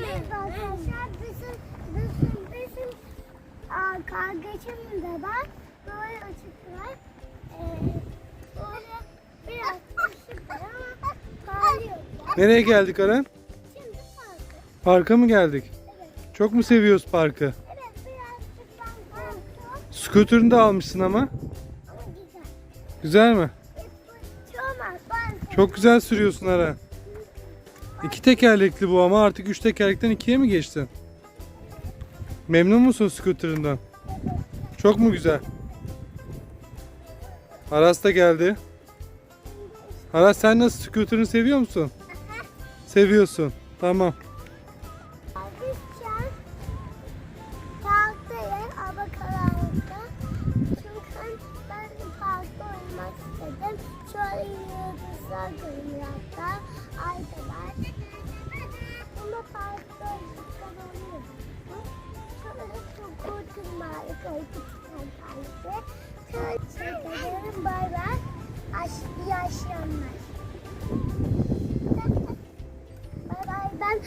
Merhaba arkadaşlar. Bizim, bizim, bizim aa, kardeşim de var. Böyle açıklar. Ee, böyle biraz ama. Nereye geldik Aren? Şimdi farkı. Parka mı geldik? Evet. Çok mu seviyoruz parkı? Evet birazcık ben korktum Scooter'ını da almışsın ama. ama güzel. Güzel mi? Çok güzel sürüyorsun Aren. İki tekerlekli bu ama artık üç tekerlekten ikiye mi geçtin? Memnun musun scooter'ından? Çok mu güzel? Aras da geldi. Aras sen nasıl scooter'ını seviyor musun? Seviyorsun. Tamam. Şöyle yıldızlar görünüyor. Teşekkür. Bay bay. Aş, iyi akşamlar. Bay bay.